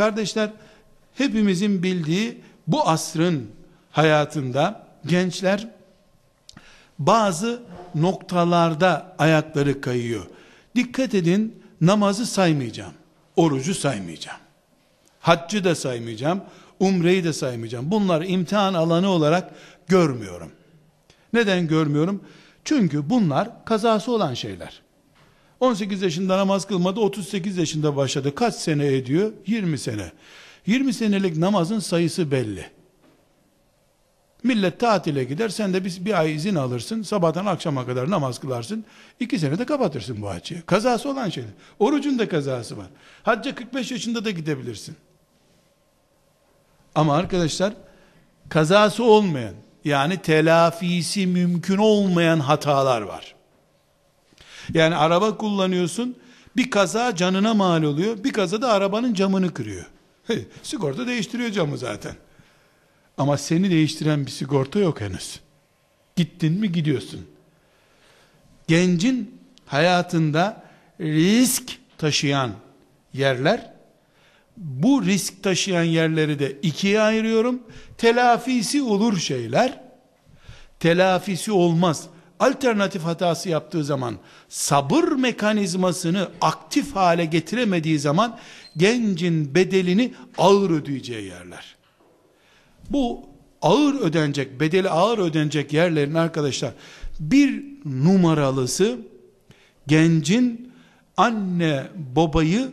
Kardeşler, hepimizin bildiği bu asrın hayatında gençler bazı noktalarda ayakları kayıyor. Dikkat edin, namazı saymayacağım. Orucu saymayacağım. Haccı da saymayacağım. Umreyi de saymayacağım. Bunları imtihan alanı olarak görmüyorum. Neden görmüyorum? Çünkü bunlar kazası olan şeyler. 18 yaşında namaz kılmadı, 38 yaşında başladı. Kaç sene ediyor? 20 sene. 20 senelik namazın sayısı belli. Millet tatile gider, sen de bir, bir ay izin alırsın, sabahtan akşama kadar namaz kılarsın, iki senede kapatırsın bu hacı. Kazası olan şeyler. Orucun da kazası var. Hacca 45 yaşında da gidebilirsin. Ama arkadaşlar, kazası olmayan, yani telafisi mümkün olmayan hatalar var. Yani araba kullanıyorsun, bir kaza canına mal oluyor, bir kaza da arabanın camını kırıyor. Sigorta değiştiriyor camı zaten. Ama seni değiştiren bir sigorta yok henüz. Gittin mi gidiyorsun. Gencin hayatında risk taşıyan yerler, bu risk taşıyan yerleri de ikiye ayırıyorum. Telafisi olur şeyler, telafisi olmaz. Alternatif hatası yaptığı zaman, sabır mekanizmasını aktif hale getiremediği zaman, gencin bedelini ağır ödeyeceği yerler. Bu ağır ödenecek, bedeli ağır ödenecek yerlerin arkadaşlar, bir numaralısı, gencin anne babayı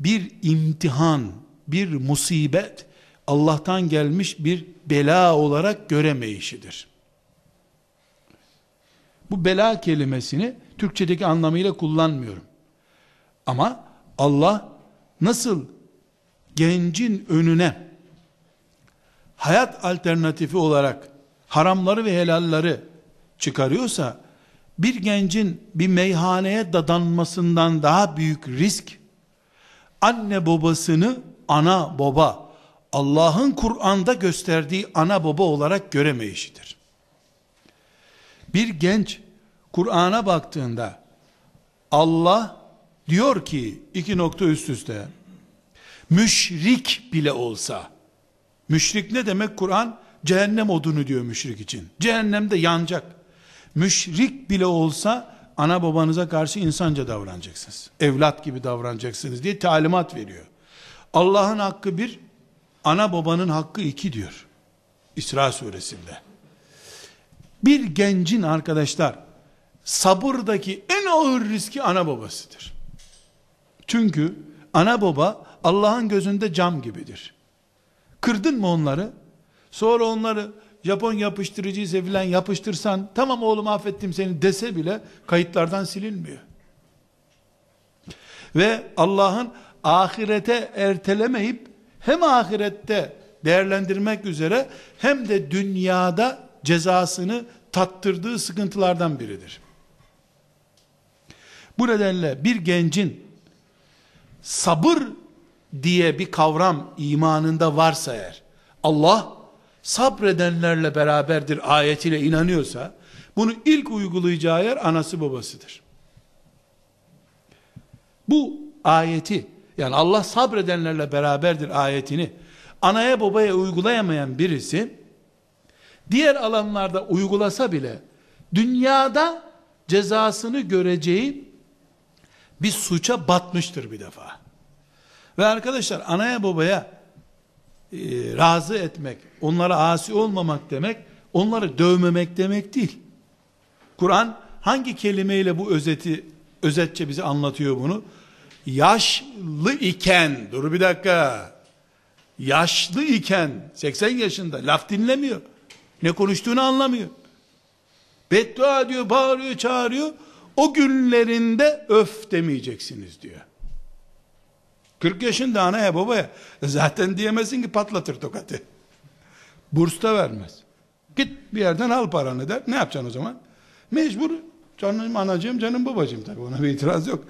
bir imtihan, bir musibet, Allah'tan gelmiş bir bela olarak göremeyişidir. Bu bela kelimesini Türkçedeki anlamıyla kullanmıyorum. Ama Allah nasıl gencin önüne hayat alternatifi olarak haramları ve helalları çıkarıyorsa bir gencin bir meyhaneye dadanmasından daha büyük risk anne babasını ana baba Allah'ın Kur'an'da gösterdiği ana baba olarak göremeyişidir. Bir genç Kur'an'a baktığında Allah diyor ki iki nokta üst üste müşrik bile olsa müşrik ne demek Kur'an? Cehennem odunu diyor müşrik için. Cehennemde yanacak. Müşrik bile olsa ana babanıza karşı insanca davranacaksınız. Evlat gibi davranacaksınız diye talimat veriyor. Allah'ın hakkı bir ana babanın hakkı iki diyor İsra suresinde. Bir gencin arkadaşlar sabırdaki en ağır riski ana babasıdır. Çünkü ana baba Allah'ın gözünde cam gibidir. Kırdın mı onları? Sonra onları Japon yapıştırıcıysa filan yapıştırsan tamam oğlum affettim seni dese bile kayıtlardan silinmiyor. Ve Allah'ın ahirete ertelemeyip hem ahirette değerlendirmek üzere hem de dünyada cezasını tattırdığı sıkıntılardan biridir. Bu nedenle bir gencin sabır diye bir kavram imanında varsa eğer, Allah sabredenlerle beraberdir ayetiyle inanıyorsa, bunu ilk uygulayacağı yer anası babasıdır. Bu ayeti, yani Allah sabredenlerle beraberdir ayetini, anaya babaya uygulayamayan birisi, diğer alanlarda uygulasa bile, dünyada cezasını göreceği bir suça batmıştır bir defa. Ve arkadaşlar anaya babaya e, razı etmek, onlara asi olmamak demek, onları dövmemek demek değil. Kur'an hangi kelimeyle bu özeti özetçe bize anlatıyor bunu? Yaşlı iken, dur bir dakika, yaşlı iken, 80 yaşında laf dinlemiyor. Ne konuştuğunu anlamıyor. Beddua diyor, bağırıyor, çağırıyor. O günlerinde öf demeyeceksiniz diyor. 40 yaşında anaya babaya zaten diyemezsin ki patlatır tokatı. Burs da vermez. Git bir yerden al paranı der. Ne yapacaksın o zaman? Mecbur canım anacığım canım babacığım tabi ona bir itiraz yok.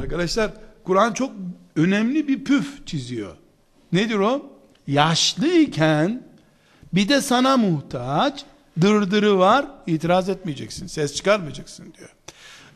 Arkadaşlar Kur'an çok önemli bir püf çiziyor. Nedir o? Yaşlıyken bir de sana muhtaç dırdırı var itiraz etmeyeceksin ses çıkarmayacaksın diyor.